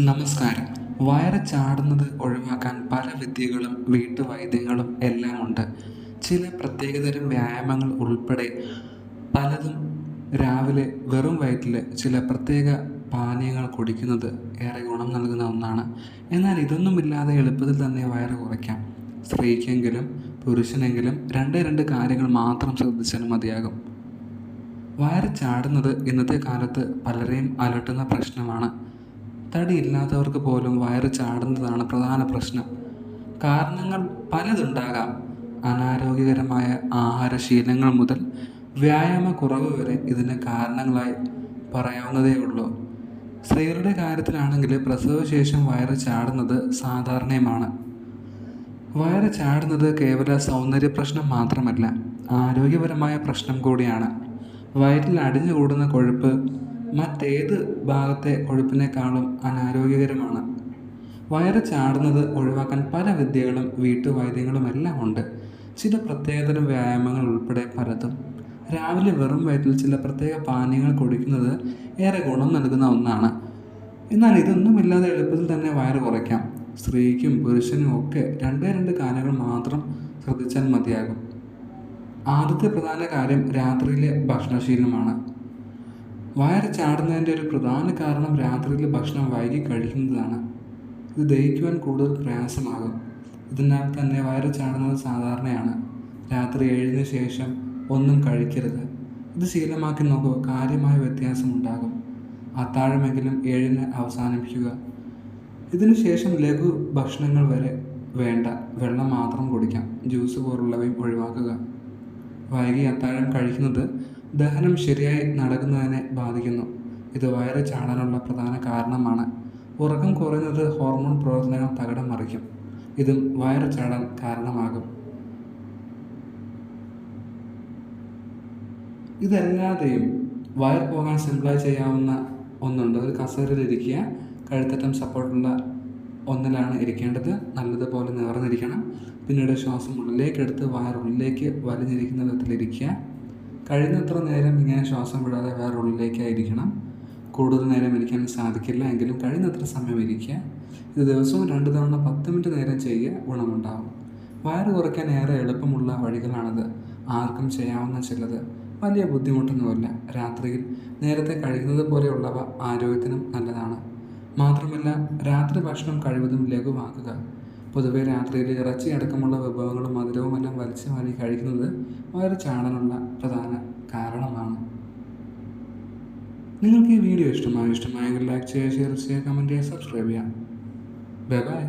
നമസ്കാരം. വയറ് ചാടുന്നത് ഒഴിവാക്കാൻ പല വിദ്യകളും വീട്ടുവൈദ്യങ്ങളും എല്ലാം ഉണ്ട്. ചില പ്രത്യേകതരം വ്യായാമങ്ങൾ ഉൾപ്പെടെ പലതും രാവിലെ വെറും വയറ്റിൽ ചില പ്രത്യേക പാനീയങ്ങൾ കുടിക്കുന്നത് ഏറെ ഗുണം നൽകുന്ന ഒന്നാണ്. എന്നാൽ ഇതൊന്നുമില്ലാതെ എളുപ്പത്തിൽ തന്നെ വയറ് കുറയ്ക്കാം. സ്ത്രീക്കെങ്കിലും പുരുഷനെങ്കിലും രണ്ട് രണ്ട് കാര്യങ്ങൾ മാത്രം ശ്രദ്ധിച്ചാൽ മതിയാകും. വയറ് ചാടുന്നത് ഇന്നത്തെ കാലത്ത് പലരെയും അലട്ടുന്ന പ്രശ്നമാണ്. തടിയില്ലാത്തവർക്ക് പോലും വയറ് ചാടുന്നതാണ് പ്രധാന പ്രശ്നം. കാരണങ്ങൾ പലതുണ്ടാകാം. അനാരോഗ്യകരമായ ആഹാരശീലങ്ങൾ മുതൽ വ്യായാമ കുറവ് വരെ ഇതിന് കാരണങ്ങളായി പറയാവുന്നതേ ഉള്ളൂ. സ്ത്രീകളുടെ കാര്യത്തിലാണെങ്കിൽ പ്രസവശേഷം വയറ് ചാടുന്നത് സാധാരണയുമാണ്. വയറ് ചാടുന്നത് കേവല സൗന്ദര്യ പ്രശ്നം മാത്രമല്ല ആരോഗ്യപരമായ പ്രശ്നം കൂടിയാണ്. വയറ്റിൽ അടിഞ്ഞുകൂടുന്ന കൊഴുപ്പ് മറ്റേത് ഭാഗത്തെ കൊഴുപ്പിനേക്കാളും അനാരോഗ്യകരമാണ്. വയറ് ചാടുന്നത് ഒഴിവാക്കാൻ പല വിദ്യകളും വീട്ടുവൈദ്യങ്ങളുമെല്ലാം ഉണ്ട്. ചില പ്രത്യേകതരം വ്യായാമങ്ങൾ ഉൾപ്പെടെ പലതും. രാവിലെ വെറും വയറ്റിൽ ചില പ്രത്യേക പാനീയങ്ങൾ കുടിക്കുന്നത് ഏറെ ഗുണം നൽകുന്ന ഒന്നാണ്. എന്നാൽ ഇതൊന്നുമില്ലാതെ എളുപ്പത്തിൽ തന്നെ വയറ് കുറയ്ക്കാം. സ്ത്രീക്കും പുരുഷനും ഒക്കെ രണ്ടേ രണ്ട് കാര്യങ്ങൾ മാത്രം ശ്രദ്ധിച്ചാൽ മതിയാകും. ആദ്യത്തെ പ്രധാന കാര്യം രാത്രിയിലെ ഭക്ഷണശീലമാണ് വയറ് ചാടുന്നതിന്റെ ഒരു പ്രധാന കാരണം രാത്രിയിൽ ഭക്ഷണം വൈകി കഴിക്കുന്നതാണ് ഇത് ദഹിക്കുവാൻ കൂടുതൽ പ്രയാസമാകും. ഇതിനാൽ തന്നെ വയറ് ചാടുന്നത് സാധാരണയാണ്. രാത്രി ഏഴിന് ശേഷം ഒന്നും കഴിക്കരുത്. ഇത് ശീലമാക്കി നോക്കൂ. കാര്യമായ വ്യത്യാസമുണ്ടാകും അത്താഴമെങ്കിലും ഏഴിന് അവസാനിപ്പിക്കുക. ഇതിനുശേഷം ലഘു ഭക്ഷണങ്ങൾ വരെ വേണ്ട. വെള്ളം മാത്രം കുടിക്കാം. ജ്യൂസ് പോലുള്ളവയും ഒഴിവാക്കുക. വൈകി അത്താഴം കഴിക്കുന്നത് ദഹനം ശരിയായി നടക്കുന്നതിനെ ബാധിക്കുന്നു. ഇത് വയറ് ചാടാനുള്ള പ്രധാന കാരണമാണ്. ഉറക്കം കുറയുന്നത് ഹോർമോൺ പ്രവർത്തനങ്ങൾ തകിടം മറിക്കും. ഇതും വയറ് ചാടാൻ കാരണമാകും. ഇതല്ലാതെയും വയർ പോകാൻ സിമ്പിളായി ചെയ്യാവുന്ന ഒന്നുണ്ട്. ഒരു കസേരയിൽ ഇരിക്കുക. കഴുത്തറ്റം സപ്പോർട്ടുള്ള ഒന്നിലാണ് ഇരിക്കേണ്ടത്. നല്ലതുപോലെ നിവർന്നിരിക്കണം. പിന്നീട് ശ്വാസം ഉള്ളിലേക്ക് എടുത്ത് വയർ ഉള്ളിലേക്ക് വലിഞ്ഞിരിക്കുന്ന വിധത്തിലിരിക്കുക. കഴിയുന്നത്ര നേരം ഇങ്ങനെ ശ്വാസം വിടാതെ വേറെ ഉള്ളിലേക്കായിരിക്കണം. കൂടുതൽ നേരം ഇരിക്കാൻ സാധിക്കില്ല. എങ്കിലും കഴിയുന്നത്ര സമയം ഇരിക്കുക. ഇത് ദിവസവും രണ്ട് തവണ പത്ത് മിനിറ്റ് നേരം ചെയ്യുക ഗുണമുണ്ടാകും വയറ് കുറയ്ക്കാൻ ഏറെ എളുപ്പമുള്ള വഴികളാണിത്. ആർക്കും ചെയ്യാവുന്ന ചിലത്. വലിയ ബുദ്ധിമുട്ടൊന്നുമില്ല. രാത്രിയിൽ നേരത്തെ കഴിക്കുന്നത് പോലെയുള്ളവ ആരോഗ്യത്തിനും നല്ലതാണ്. മാത്രമല്ല രാത്രി ഭക്ഷണം കഴിവതും ലഘുവാക്കുക. പൊതുവെ രാത്രിയിൽ ഇറച്ചി അടക്കമുള്ള വിഭവങ്ങളും മധുരവുമെല്ലാം വലിച്ചു വാരി കഴിക്കുന്നത് വയറ് ചാടാനുള്ള പ്രധാന കാരണമാണ് നിങ്ങൾക്ക് ഈ വീഡിയോ ഇഷ്ടമായി? ഇഷ്ടമായെങ്കിൽ ലൈക്ക് ചെയ്യുക ഷെയർ ചെയ്യുക കമന്റ് ചെയ്യുക സബ്സ്ക്രൈബ് ചെയ്യാം ബൈ ബൈ